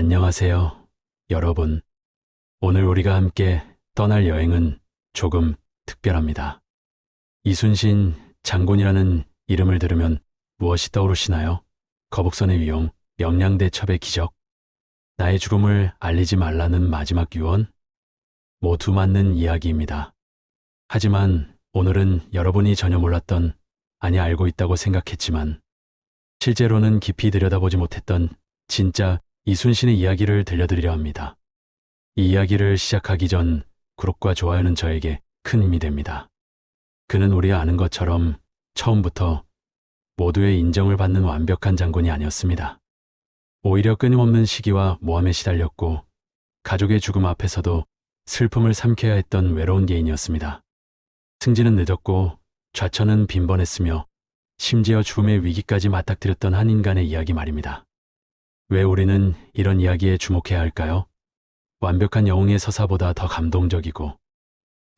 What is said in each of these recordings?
안녕하세요, 여러분. 오늘 우리가 함께 떠날 여행은 조금 특별합니다. 이순신 장군이라는 이름을 들으면 무엇이 떠오르시나요? 거북선의 위용, 명량대 첩의 기적, 나의 죽음을 알리지 말라는 마지막 유언? 모두 맞는 이야기입니다. 하지만 오늘은 여러분이 전혀 몰랐던, 아니 알고 있다고 생각했지만, 실제로는 깊이 들여다보지 못했던 진짜 이순신의 이야기를 들려드리려 합니다. 이 이야기를 시작하기 전 구독과 좋아요는 저에게 큰 힘이 됩니다. 그는 우리 아는 것처럼 처음부터 모두의 인정을 받는 완벽한 장군이 아니었습니다. 오히려 끊임없는 시기와 모함에 시달렸고 가족의 죽음 앞에서도 슬픔을 삼켜야 했던 외로운 예인이었습니다. 승진은 늦었고 좌천은 빈번했으며 심지어 죽음의 위기까지 맞닥뜨렸던 한 인간의 이야기 말입니다. 왜 우리는 이런 이야기에 주목해야 할까요? 완벽한 영웅의 서사보다 더 감동적이고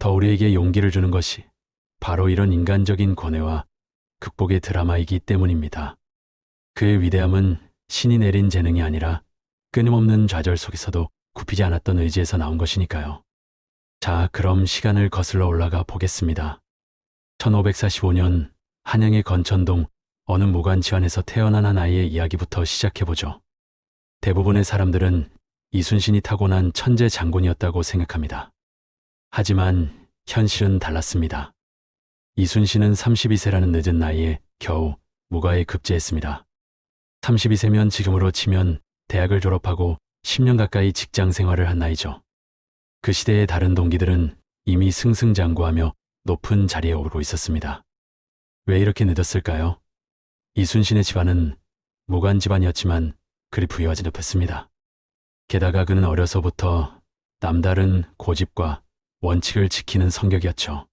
더 우리에게 용기를 주는 것이 바로 이런 인간적인 고뇌와 극복의 드라마이기 때문입니다. 그의 위대함은 신이 내린 재능이 아니라 끊임없는 좌절 속에서도 굽히지 않았던 의지에서 나온 것이니까요. 자, 그럼 시간을 거슬러 올라가 보겠습니다. 1545년 한양의 건천동 어느 무관지원에서 태어난 한 아이의 이야기부터 시작해보죠. 대부분의 사람들은 이순신이 타고난 천재 장군이었다고 생각합니다. 하지만 현실은 달랐습니다. 이순신은 32세라는 늦은 나이에 겨우 무과에 급제했습니다. 32세면 지금으로 치면 대학을 졸업하고 10년 가까이 직장 생활을 한 나이죠. 그 시대의 다른 동기들은 이미 승승장구하며 높은 자리에 오르고 있었습니다. 왜 이렇게 늦었을까요? 이순신의 집안은 무관 집안이었지만 그리 부유하지 못했습니다. 게다가 그는 어려서부터 남다른 고집과 원칙을 지키는 성격이었죠.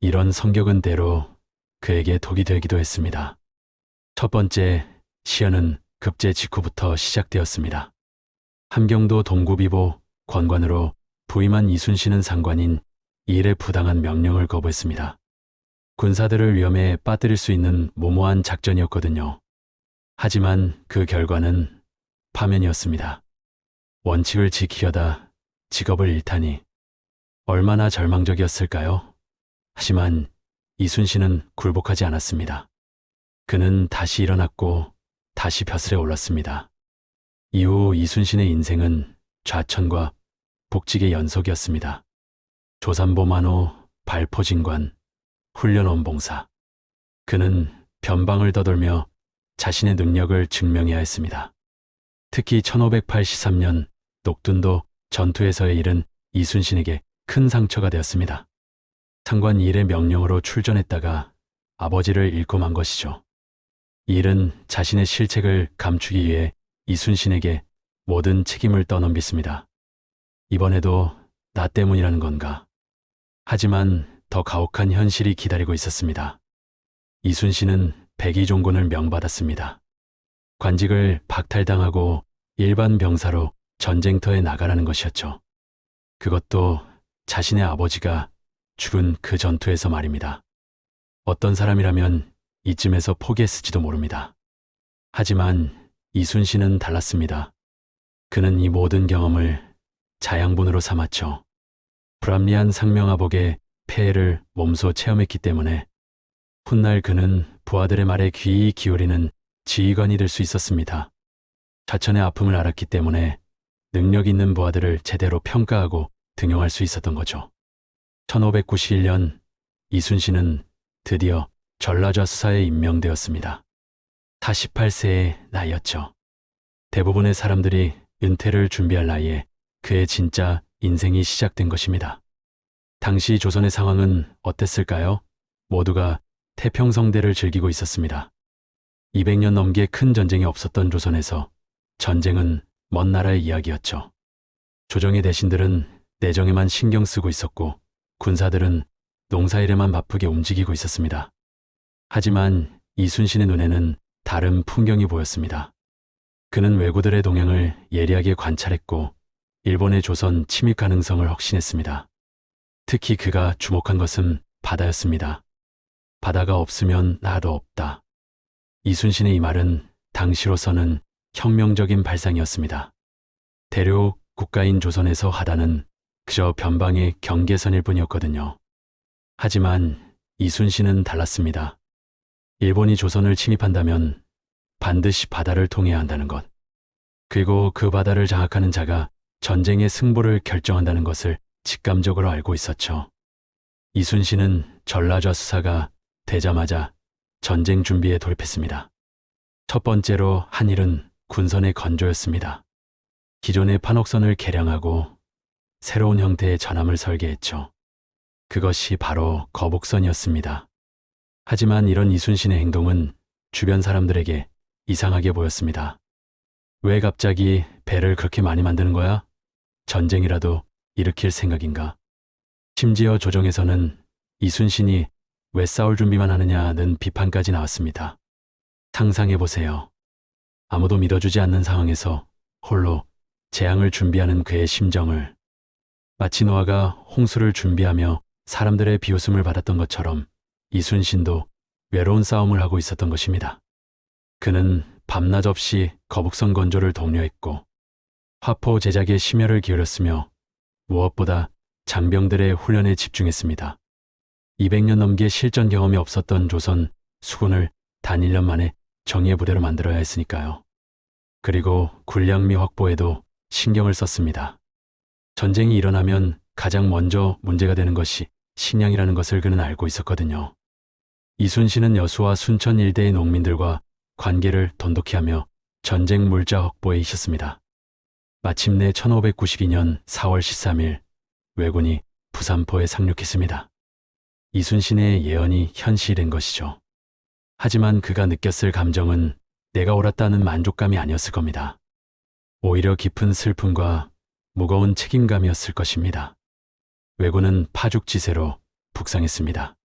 이런 성격은 때로 그에게 독이 되기도 했습니다. 첫 번째 시연은 급제 직후부터 시작되었습니다. 함경도 동구비보 권관으로 부임한 이순신은 상관인 이 일에 부당한 명령을 거부했습니다. 군사들을 위험에 빠뜨릴 수 있는 모모한 작전이었거든요. 하지만 그 결과는 파면이었습니다. 원칙을 지키려다 직업을 잃다니 얼마나 절망적이었을까요? 하지만 이순신은 굴복하지 않았습니다. 그는 다시 일어났고 다시 벼슬에 올랐습니다. 이후 이순신의 인생은 좌천과 복직의 연속이었습니다. 조산보만호, 발포진관, 훈련원봉사. 그는 변방을 떠돌며 자신의 능력을 증명해야 했습니다. 특히 1583년 녹둔도 전투에서의 일은 이순신에게 큰 상처가 되었습니다. 상관 일의 명령으로 출전했다가 아버지를 잃고 만 것이죠. 이 일은 자신의 실책을 감추기 위해 이순신에게 모든 책임을 떠넘겼습니다. 이번에도 나 때문이라는 건가? 하지만 더 가혹한 현실이 기다리고 있었습니다. 이순신은 백의종군을 명받았습니다. 관직을 박탈당하고 일반 병사로 전쟁터에 나가라는 것이었죠. 그것도 자신의 아버지가 죽은 그 전투에서 말입니다. 어떤 사람이라면 이쯤에서 포기했을지도 모릅니다. 하지만 이순신은 달랐습니다. 그는 이 모든 경험을 자양분으로 삼았죠. 불합리한 상명하복의 폐해를 몸소 체험했기 때문에 훗날 그는 부하들의 말에 귀히 기울이는 지휘관이 될 수 있었습니다. 자천의 아픔을 알았기 때문에 능력 있는 부하들을 제대로 평가하고 등용할 수 있었던 거죠. 1591년 이순신은 드디어 전라좌 수사에 임명되었습니다. 48세의 나이였죠. 대부분의 사람들이 은퇴를 준비할 나이에 그의 진짜 인생이 시작된 것입니다. 당시 조선의 상황은 어땠을까요? 모두가 태평성대를 즐기고 있었습니다. 200년 넘게 큰 전쟁이 없었던 조선에서 전쟁은 먼 나라의 이야기였죠. 조정의 대신들은 내정에만 신경 쓰고 있었고 군사들은 농사일에만 바쁘게 움직이고 있었습니다. 하지만 이순신의 눈에는 다른 풍경이 보였습니다. 그는 왜구들의 동향을 예리하게 관찰했고 일본의 조선 침입 가능성을 확신했습니다. 특히 그가 주목한 것은 바다였습니다. 바다가 없으면 나도 없다. 이순신의 이 말은 당시로서는 혁명적인 발상이었습니다. 대륙 국가인 조선에서 하다는 그저 변방의 경계선일 뿐이었거든요. 하지만 이순신은 달랐습니다. 일본이 조선을 침입한다면 반드시 바다를 통해야 한다는 것. 그리고 그 바다를 장악하는 자가 전쟁의 승부를 결정한다는 것을 직감적으로 알고 있었죠. 이순신은 전라좌 수사가 되자마자 전쟁 준비에 돌입했습니다. 첫 번째로 한 일은 군선의 건조였습니다. 기존의 판옥선을 개량하고 새로운 형태의 전함을 설계했죠. 그것이 바로 거북선이었습니다. 하지만 이런 이순신의 행동은 주변 사람들에게 이상하게 보였습니다. 왜 갑자기 배를 그렇게 많이 만드는 거야? 전쟁이라도 일으킬 생각인가? 심지어 조정에서는 이순신이 왜 싸울 준비만 하느냐는 비판까지 나왔습니다. 상상해보세요. 아무도 믿어주지 않는 상황에서 홀로 재앙을 준비하는 그의 심정을 마치 노아가 홍수를 준비하며 사람들의 비웃음을 받았던 것처럼 이순신도 외로운 싸움을 하고 있었던 것입니다. 그는 밤낮 없이 거북선 건조를 독려했고 화포 제작에 심혈을 기울였으며 무엇보다 장병들의 훈련에 집중했습니다. 200년 넘게 실전 경험이 없었던 조선 수군을 단 1년 만에 정예 부대로 만들어야 했으니까요. 그리고 군량미 확보에도 신경을 썼습니다. 전쟁이 일어나면 가장 먼저 문제가 되는 것이 식량이라는 것을 그는 알고 있었거든요. 이순신은 여수와 순천 일대의 농민들과 관계를 돈독히 하며 전쟁 물자 확보에 있었습니다. 마침내 1592년 4월 13일 왜군이 부산포에 상륙했습니다. 이순신의 예언이 현실된 것이죠. 하지만 그가 느꼈을 감정은 내가 옳았다는 만족감이 아니었을 겁니다. 오히려 깊은 슬픔과 무거운 책임감이었을 것입니다. 왜군은 파죽지세로 북상했습니다.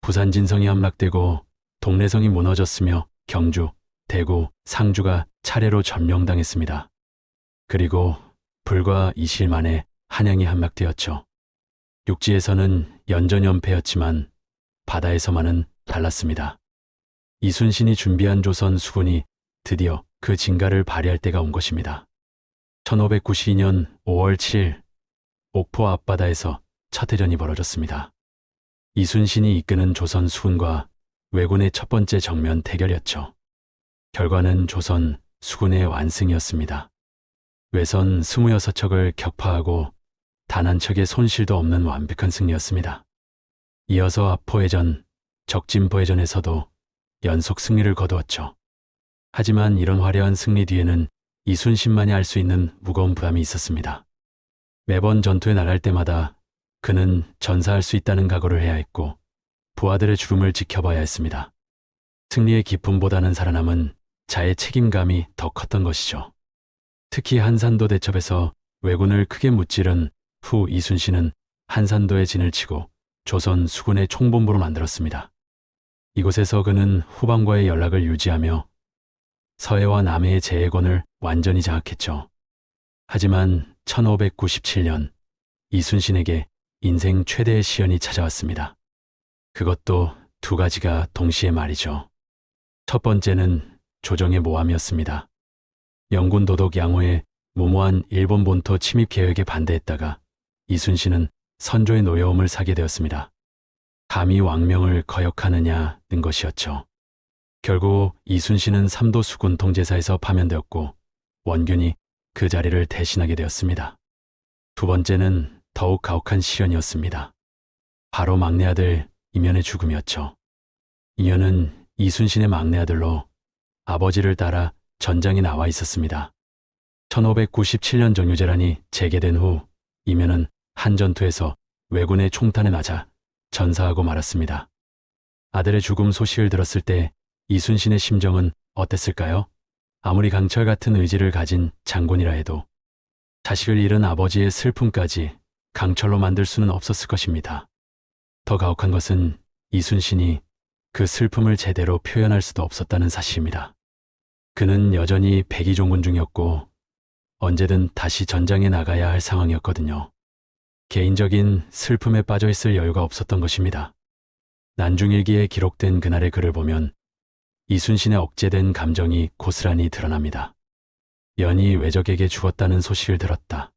부산 진성이 함락되고 동래성이 무너졌으며 경주, 대구, 상주가 차례로 점령당했습니다. 그리고 불과 20일 만에 한양이 함락되었죠. 육지에서는 연전연패였지만 바다에서만은 달랐습니다. 이순신이 준비한 조선 수군이 드디어 그 진가를 발휘할 때가 온 것입니다. 1592년 5월 7일 옥포 앞바다에서 첫 해전이 벌어졌습니다. 이순신이 이끄는 조선 수군과 왜군의 첫 번째 정면 대결이었죠. 결과는 조선 수군의 완승이었습니다. 외선 26척을 격파하고 단 한 척의 손실도 없는 완벽한 승리였습니다. 이어서 압포해전, 적진포해전에서도 연속 승리를 거두었죠. 하지만 이런 화려한 승리 뒤에는 이순신만이 알 수 있는 무거운 부담이 있었습니다. 매번 전투에 나갈 때마다 그는 전사할 수 있다는 각오를 해야 했고 부하들의 죽음을 지켜봐야 했습니다. 승리의 기쁨보다는 살아남은 자의 책임감이 더 컸던 것이죠. 특히 한산도 대첩에서 왜군을 크게 무찌른 후 이순신은 한산도에 진을 치고 조선 수군의 총본부로 만들었습니다. 이곳에서 그는 후방과의 연락을 유지하며 서해와 남해의 재해권을 완전히 장악했죠. 하지만 1597년 이순신에게 인생 최대의 시련이 찾아왔습니다. 그것도 두 가지가 동시에 말이죠. 첫 번째는 조정의 모함이었습니다. 영군 도독 양호의 무모한 일본 본토 침입 계획에 반대했다가 이순신은 선조의 노여움을 사게 되었습니다. 감히 왕명을 거역하느냐는 것이었죠. 결국 이순신은 삼도 수군 통제사에서 파면되었고 원균이 그 자리를 대신하게 되었습니다. 두 번째는 더욱 가혹한 시련이었습니다. 바로 막내 아들 이면의 죽음이었죠. 이면은 이순신의 막내 아들로 아버지를 따라 전장에 나와 있었습니다. 1597년 정유재란이 재개된 후 이면은 한 전투에서 왜군의 총탄에 맞아 전사하고 말았습니다. 아들의 죽음 소식을 들었을 때 이순신의 심정은 어땠을까요? 아무리 강철 같은 의지를 가진 장군이라 해도 자식을 잃은 아버지의 슬픔까지 강철로 만들 수는 없었을 것입니다. 더 가혹한 것은 이순신이 그 슬픔을 제대로 표현할 수도 없었다는 사실입니다. 그는 여전히 백의종군 중이었고 언제든 다시 전장에 나가야 할 상황이었거든요. 개인적인 슬픔에 빠져 있을 여유가 없었던 것입니다. 난중일기에 기록된 그날의 글을 보면 이순신의 억제된 감정이 고스란히 드러납니다. 연이 외적에게 죽었다는 소식을 들었다.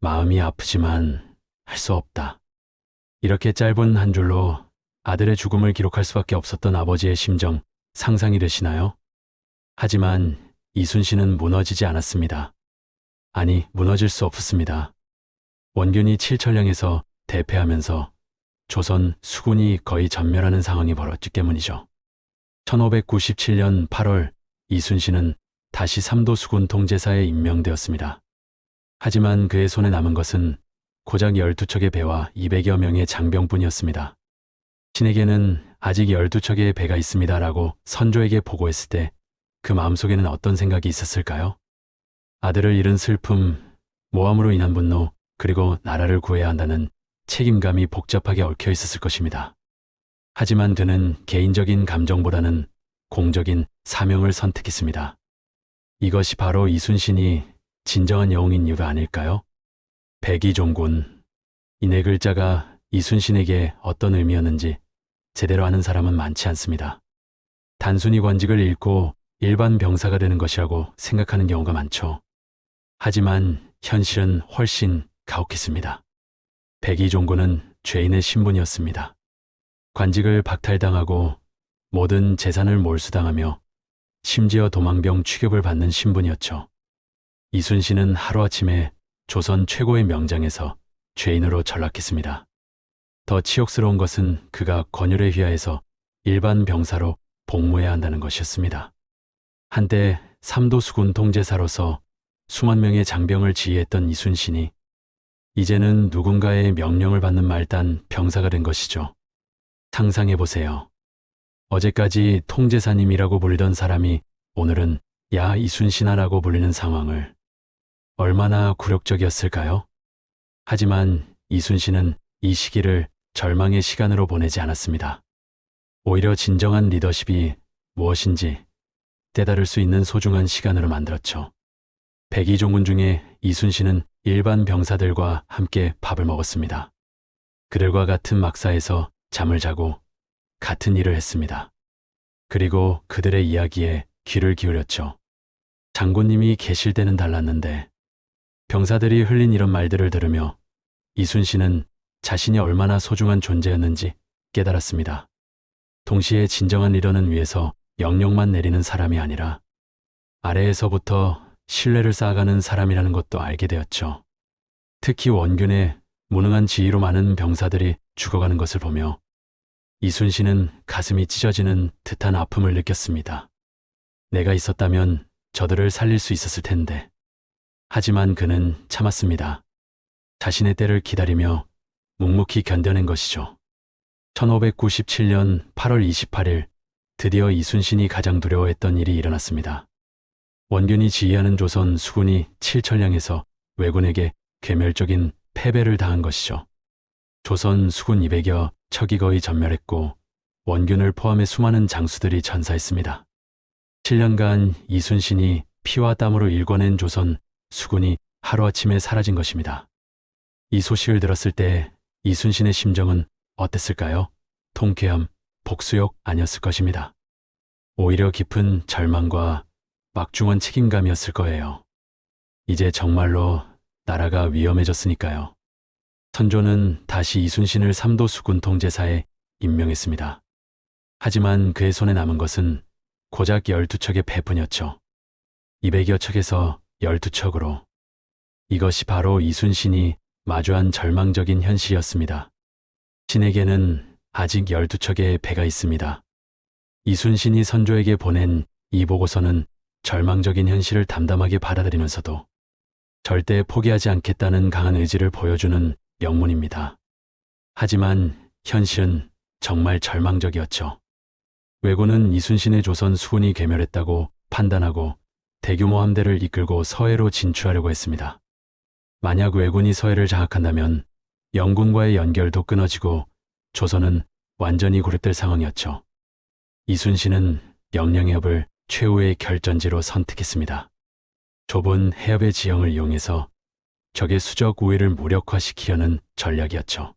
마음이 아프지만 할 수 없다. 이렇게 짧은 한 줄로 아들의 죽음을 기록할 수밖에 없었던 아버지의 심정 상상이 되시나요? 하지만 이순신은 무너지지 않았습니다. 아니, 무너질 수 없었습니다. 원균이 칠천령에서 대패하면서 조선 수군이 거의 전멸하는 상황이 벌어졌기 때문이죠. 1597년 8월 이순신은 다시 삼도 수군 통제사에 임명되었습니다. 하지만 그의 손에 남은 것은 고작 12척의 배와 200여 명의 장병뿐이었습니다. 신에게는 아직 12척의 배가 있습니다 라고 선조에게 보고했을 때 그 마음속에는 어떤 생각이 있었을까요? 아들을 잃은 슬픔, 모함으로 인한 분노, 그리고 나라를 구해야 한다는 책임감이 복잡하게 얽혀 있었을 것입니다. 하지만 그는 개인적인 감정보다는 공적인 사명을 선택했습니다. 이것이 바로 이순신이 진정한 영웅인 이유가 아닐까요? 백이종군. 이 네 글자가 이순신에게 어떤 의미였는지 제대로 아는 사람은 많지 않습니다. 단순히 관직을 잃고 일반 병사가 되는 것이라고 생각하는 경우가 많죠. 하지만 현실은 훨씬 가혹했습니다. 백이종군은 죄인의 신분이었습니다. 관직을 박탈당하고 모든 재산을 몰수당하며 심지어 도망병 취급을 받는 신분이었죠. 이순신은 하루아침에 조선 최고의 명장에서 죄인으로 전락했습니다. 더 치욕스러운 것은 그가 권율에 휘하해서 일반 병사로 복무해야 한다는 것이었습니다. 한때 삼도수군 통제사로서 수만 명의 장병을 지휘했던 이순신이 이제는 누군가의 명령을 받는 말단 병사가 된 것이죠. 상상해 보세요. 어제까지 통제사님이라고 불리던 사람이 오늘은 야 이순신아라고 불리는 상황을 얼마나 굴욕적이었을까요? 하지만 이순신은 이 시기를 절망의 시간으로 보내지 않았습니다. 오히려 진정한 리더십이 무엇인지 깨달을 수 있는 소중한 시간으로 만들었죠. 백이종군 중에 이순신은 일반 병사들과 함께 밥을 먹었습니다. 그들과 같은 막사에서 잠을 자고 같은 일을 했습니다. 그리고 그들의 이야기에 귀를 기울였죠. 장군님이 계실 때는 달랐는데 병사들이 흘린 이런 말들을 들으며 이순신은 자신이 얼마나 소중한 존재였는지 깨달았습니다. 동시에 진정한 리더는 위에서 영령만 내리는 사람이 아니라 아래에서부터 신뢰를 쌓아가는 사람이라는 것도 알게 되었죠. 특히 원균의 무능한 지휘로 많은 병사들이 죽어가는 것을 보며 이순신은 가슴이 찢어지는 듯한 아픔을 느꼈습니다. 내가 있었다면 저들을 살릴 수 있었을 텐데. 하지만 그는 참았습니다. 자신의 때를 기다리며 묵묵히 견뎌낸 것이죠. 1597년 8월 28일 드디어 이순신이 가장 두려워했던 일이 일어났습니다. 원균이 지휘하는 조선 수군이 칠천량에서 왜군에게 괴멸적인 패배를 당한 것이죠. 조선 수군 200여 척이 거의 전멸했고 원균을 포함해 수많은 장수들이 전사했습니다. 7년간 이순신이 피와 땀으로 일궈낸 조선 수군이 하루아침에 사라진 것입니다. 이 소식을 들었을 때 이순신의 심정은 어땠을까요? 통쾌함, 복수욕 아니었을 것입니다. 오히려 깊은 절망과 막중한 책임감이었을 거예요. 이제 정말로 나라가 위험해졌으니까요. 선조는 다시 이순신을 삼도 수군 통제사에 임명했습니다. 하지만 그의 손에 남은 것은 고작 12척의 배뿐이었죠. 200여 척에서 12척으로. 이것이 바로 이순신이 마주한 절망적인 현실이었습니다. 신에게는 아직 12척의 배가 있습니다. 이순신이 선조에게 보낸 이 보고서는 절망적인 현실을 담담하게 받아들이면서도 절대 포기하지 않겠다는 강한 의지를 보여주는 영문입니다. 하지만 현실은 정말 절망적이었죠. 왜군은 이순신의 조선 수군이 괴멸했다고 판단하고 대규모 함대를 이끌고 서해로 진출하려고 했습니다. 만약 왜군이 서해를 장악한다면 영군과의 연결도 끊어지고 조선은 완전히 고립될 상황이었죠. 이순신은 영령협을 최후의 결전지로 선택했습니다. 좁은 해협의 지형을 이용해서 적의 수적 우위를 무력화시키려는 전략이었죠.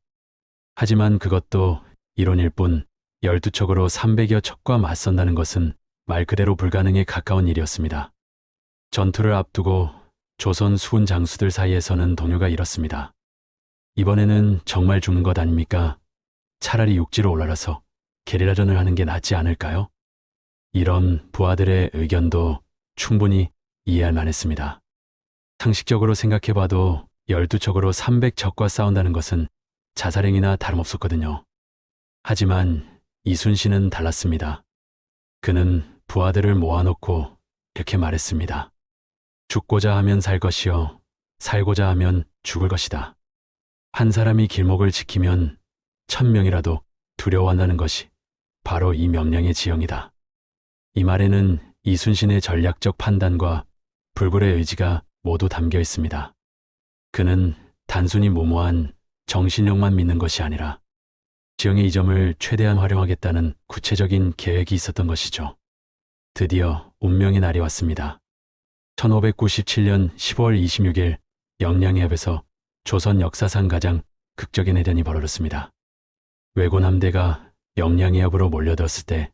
하지만 그것도 이론일 뿐 12척으로 300여 척과 맞선다는 것은 말 그대로 불가능에 가까운 일이었습니다. 전투를 앞두고 조선 수군 장수들 사이에서는 동요가 이렇습니다. 이번에는 정말 죽는 것 아닙니까? 차라리 육지로 올라라서 게리라전을 하는 게 낫지 않을까요? 이런 부하들의 의견도 충분히 이해할 만했습니다. 상식적으로 생각해봐도 12척으로 300척과 싸운다는 것은 자살행위나 다름없었거든요. 하지만 이순신은 달랐습니다. 그는 부하들을 모아놓고 이렇게 말했습니다. 죽고자 하면 살 것이요. 살고자 하면 죽을 것이다. 한 사람이 길목을 지키면 천명이라도 두려워한다는 것이 바로 이 명령의 지형이다. 이 말에는 이순신의 전략적 판단과 불굴의 의지가 모두 담겨 있습니다. 그는 단순히 무모한 정신력만 믿는 것이 아니라 지형의 이 점을 최대한 활용하겠다는 구체적인 계획이 있었던 것이죠. 드디어 운명의 날이 왔습니다. 1597년 10월 26일 영량해협에서 조선 역사상 가장 극적인 해전이 벌어졌습니다. 왜군 함대가 영량해협으로 몰려들었을 때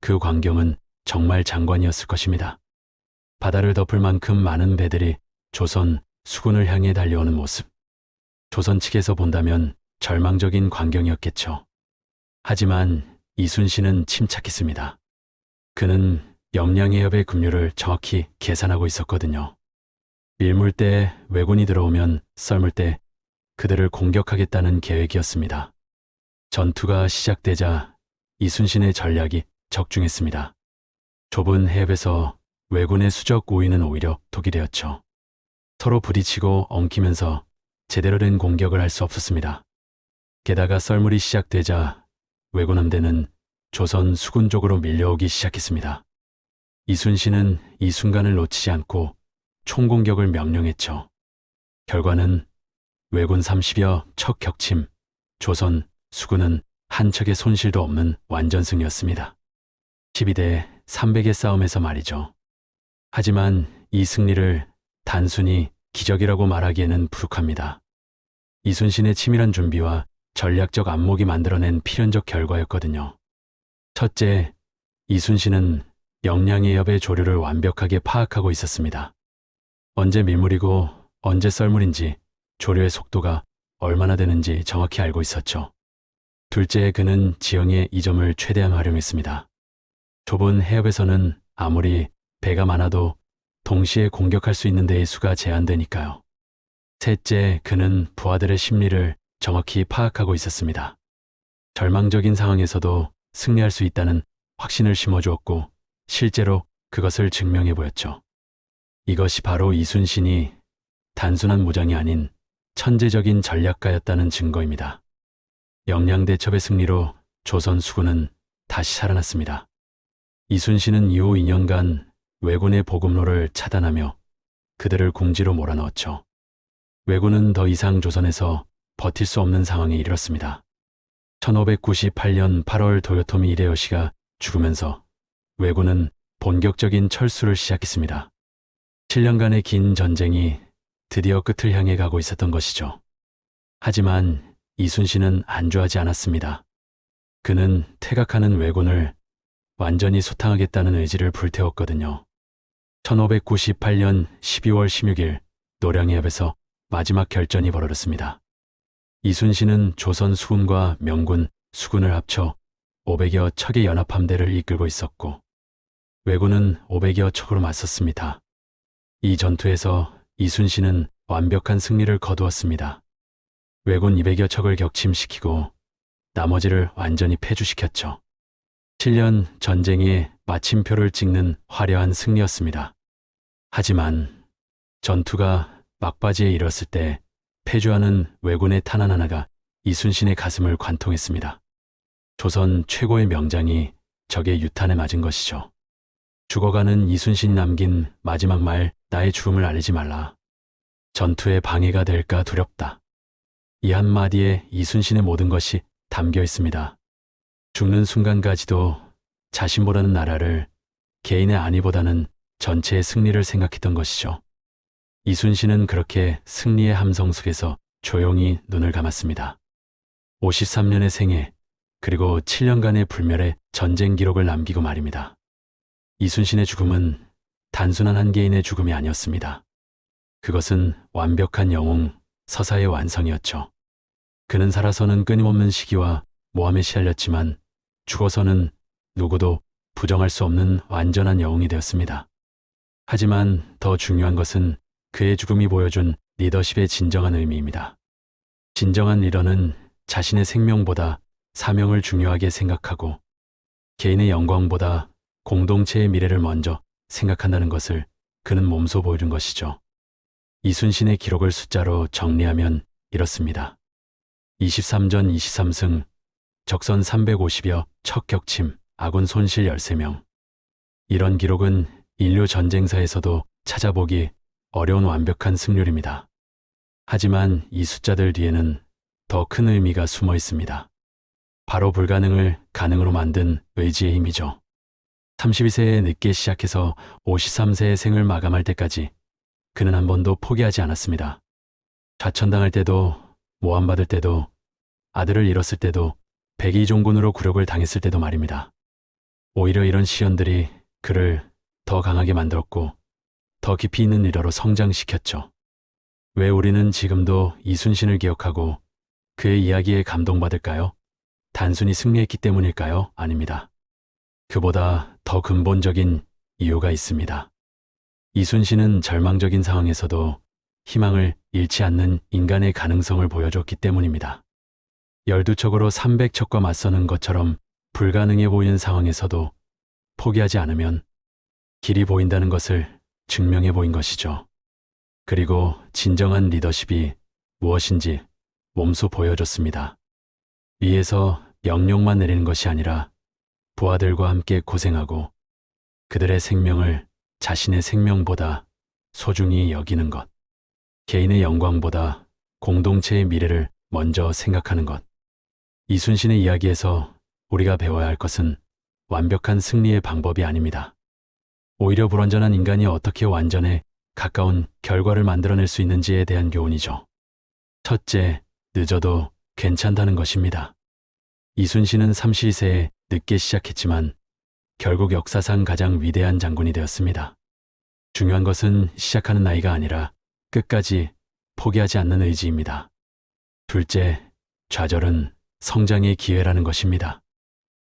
그 광경은 정말 장관이었을 것입니다. 바다를 덮을 만큼 많은 배들이 조선 수군을 향해 달려오는 모습. 조선 측에서 본다면 절망적인 광경이었겠죠. 하지만 이순신은 침착했습니다. 그는 영량해협의 급류를 정확히 계산하고 있었거든요. 밀물 때 왜군이 들어오면 썰물 때 그들을 공격하겠다는 계획이었습니다. 전투가 시작되자 이순신의 전략이 적중했습니다. 좁은 해협에서 왜군의 수적 우위는 오히려 독이 되었죠. 서로 부딪히고 엉키면서 제대로 된 공격을 할 수 없었습니다. 게다가 썰물이 시작되자 왜군 함대는 조선 수군 쪽으로 밀려오기 시작했습니다. 이순신은 이 순간을 놓치지 않고 총공격을 명령했죠. 결과는 왜군 30여 척 격침, 조선 수군은 한 척의 손실도 없는 완전 승리였습니다. 12대 300의 싸움에서 말이죠. 하지만 이 승리를 단순히 기적이라고 말하기에는 부족합니다. 이순신의 치밀한 준비와 전략적 안목이 만들어낸 필연적 결과였거든요. 첫째, 이순신은 영량의 협의 조류를 완벽하게 파악하고 있었습니다. 언제 밀물이고 언제 썰물인지 조류의 속도가 얼마나 되는지 정확히 알고 있었죠. 둘째, 그는 지형의 이 점을 최대한 활용했습니다. 좁은 해협에서는 아무리 배가 많아도 동시에 공격할 수 있는 데의 수가 제한되니까요. 셋째, 그는 부하들의 심리를 정확히 파악하고 있었습니다. 절망적인 상황에서도 승리할 수 있다는 확신을 심어주었고, 실제로 그것을 증명해 보였죠. 이것이 바로 이순신이 단순한 무장이 아닌 천재적인 전략가였다는 증거입니다. 영량대첩의 승리로 조선 수군은 다시 살아났습니다. 이순신은 이후 2년간 왜군의 보급로를 차단하며 그들을 궁지로 몰아넣었죠. 왜군은 더 이상 조선에서 버틸 수 없는 상황에 이르렀습니다. 1598년 8월 도요토미 이레요시가 죽으면서 왜군은 본격적인 철수를 시작했습니다. 7년간의 긴 전쟁이 드디어 끝을 향해 가고 있었던 것이죠. 하지만 이순신은 안주하지 않았습니다. 그는 퇴각하는 왜군을 완전히 소탕하겠다는 의지를 불태웠거든요. 1598년 12월 16일 노량해협에서 마지막 결전이 벌어졌습니다. 이순신은 조선 수군과 명군, 수군을 합쳐 500여 척의 연합함대를 이끌고 있었고 왜군은 500여 척으로 맞섰습니다. 이 전투에서 이순신은 완벽한 승리를 거두었습니다. 왜군 200여 척을 격침시키고 나머지를 완전히 폐주시켰죠. 7년 전쟁의 마침표를 찍는 화려한 승리였습니다. 하지만 전투가 막바지에 이뤘을 때 폐주하는 왜군의 탄환 하나가 이순신의 가슴을 관통했습니다. 조선 최고의 명장이 적의 유탄에 맞은 것이죠. 죽어가는 이순신 남긴 마지막 말 나의 죽음을 알리지 말라. 전투에 방해가 될까 두렵다. 이 한마디에 이순신의 모든 것이 담겨 있습니다. 죽는 순간까지도 자신보다는 나라를 개인의 안위보다는 전체의 승리를 생각했던 것이죠. 이순신은 그렇게 승리의 함성 속에서 조용히 눈을 감았습니다. 53년의 생애, 그리고 7년간의 불멸의 전쟁 기록을 남기고 말입니다. 이순신의 죽음은 단순한 한 개인의 죽음이 아니었습니다. 그것은 완벽한 영웅, 서사의 완성이었죠. 그는 살아서는 끊임없는 시기와 모함에 시달렸지만 죽어서는 누구도 부정할 수 없는 완전한 영웅이 되었습니다. 하지만 더 중요한 것은 그의 죽음이 보여준 리더십의 진정한 의미입니다. 진정한 리더는 자신의 생명보다 사명을 중요하게 생각하고 개인의 영광보다 공동체의 미래를 먼저 생각한다는 것을 그는 몸소 보여준 것이죠. 이순신의 기록을 숫자로 정리하면 이렇습니다. 23전 23승, 적선 350여, 첫 격침, 아군 손실 13명. 이런 기록은 인류 전쟁사에서도 찾아보기 어려운 완벽한 승률입니다. 하지만 이 숫자들 뒤에는 더 큰 의미가 숨어 있습니다. 바로 불가능을 가능으로 만든 의지의 힘이죠. 32세에 늦게 시작해서 53세의 생을 마감할 때까지 그는 한 번도 포기하지 않았습니다. 좌천당할 때도, 모함받을 때도, 아들을 잃었을 때도, 백의종군으로 굴욕을 당했을 때도 말입니다. 오히려 이런 시련들이 그를 더 강하게 만들었고, 더 깊이 있는 리더로 성장시켰죠. 왜 우리는 지금도 이순신을 기억하고 그의 이야기에 감동받을까요? 단순히 승리했기 때문일까요? 아닙니다. 그보다 더 근본적인 이유가 있습니다. 이순신은 절망적인 상황에서도 희망을 잃지 않는 인간의 가능성을 보여줬기 때문입니다. 열두척으로 300척과 맞서는 것처럼 불가능해 보이는 상황에서도 포기하지 않으면 길이 보인다는 것을 증명해 보인 것이죠. 그리고 진정한 리더십이 무엇인지 몸소 보여줬습니다. 위에서 명령만 내리는 것이 아니라 부하들과 함께 고생하고 그들의 생명을 자신의 생명보다 소중히 여기는 것. 개인의 영광보다 공동체의 미래를 먼저 생각하는 것. 이순신의 이야기에서 우리가 배워야 할 것은 완벽한 승리의 방법이 아닙니다. 오히려 불완전한 인간이 어떻게 완전에 가까운 결과를 만들어낼 수 있는지에 대한 교훈이죠. 첫째, 늦어도 괜찮다는 것입니다. 이순신은 30세에 늦게 시작했지만 결국 역사상 가장 위대한 장군이 되었습니다. 중요한 것은 시작하는 나이가 아니라 끝까지 포기하지 않는 의지입니다. 둘째, 좌절은 성장의 기회라는 것입니다.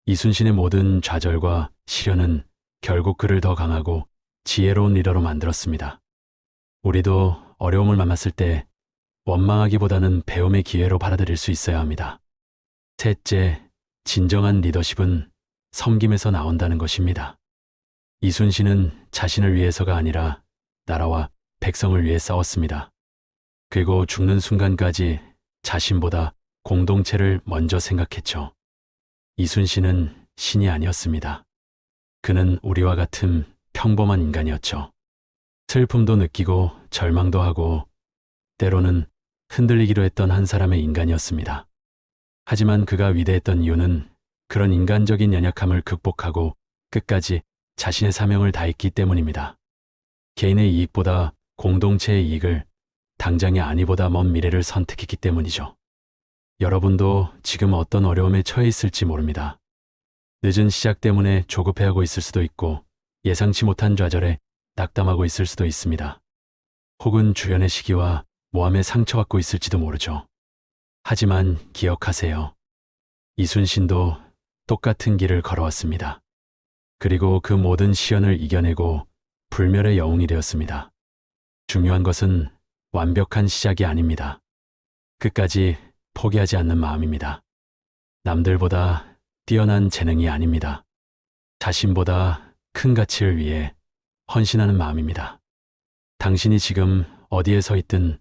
이순신의 모든 좌절과 시련은 결국 그를 더 강하고 지혜로운 리더로 만들었습니다. 우리도 어려움을 만났을 때 원망하기보다는 배움의 기회로 받아들일 수 있어야 합니다. 셋째, 진정한 리더십은 섬김에서 나온다는 것입니다. 이순신은 자신을 위해서가 아니라 나라와 백성을 위해 싸웠습니다. 그리고 죽는 순간까지 자신보다 공동체를 먼저 생각했죠. 이순신은 신이 아니었습니다. 그는 우리와 같은 평범한 인간이었죠. 슬픔도 느끼고 절망도 하고 때로는 흔들리기로 했던 한 사람의 인간이었습니다. 하지만 그가 위대했던 이유는 그런 인간적인 연약함을 극복하고 끝까지 자신의 사명을 다했기 때문입니다. 개인의 이익보다 공동체의 이익을 당장의 안위보다 먼 미래를 선택했기 때문이죠. 여러분도 지금 어떤 어려움에 처해 있을지 모릅니다. 늦은 시작 때문에 조급해하고 있을 수도 있고 예상치 못한 좌절에 낙담하고 있을 수도 있습니다. 혹은 주변의 시기와 모함에 상처받고 있을지도 모르죠. 하지만 기억하세요. 이순신도 똑같은 길을 걸어왔습니다. 그리고 그 모든 시련을 이겨내고 불멸의 영웅이 되었습니다. 중요한 것은 완벽한 시작이 아닙니다. 끝까지 포기하지 않는 마음입니다. 남들보다 뛰어난 재능이 아닙니다. 자신보다 큰 가치를 위해 헌신하는 마음입니다. 당신이 지금 어디에 서 있든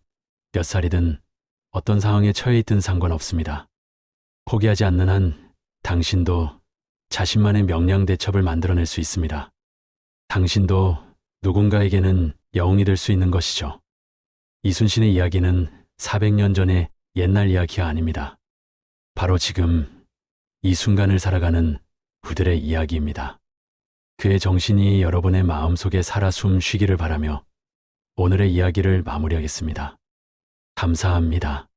몇 살이든 어떤 상황에 처해 있든 상관없습니다. 포기하지 않는 한 당신도 자신만의 명량 대첩을 만들어낼 수 있습니다. 당신도 누군가에게는 영웅이 될 수 있는 것이죠. 이순신의 이야기는 400년 전의 옛날 이야기가 아닙니다. 바로 지금 이 순간을 살아가는 그들의 이야기입니다. 그의 정신이 여러분의 마음속에 살아 숨 쉬기를 바라며 오늘의 이야기를 마무리하겠습니다. 감사합니다.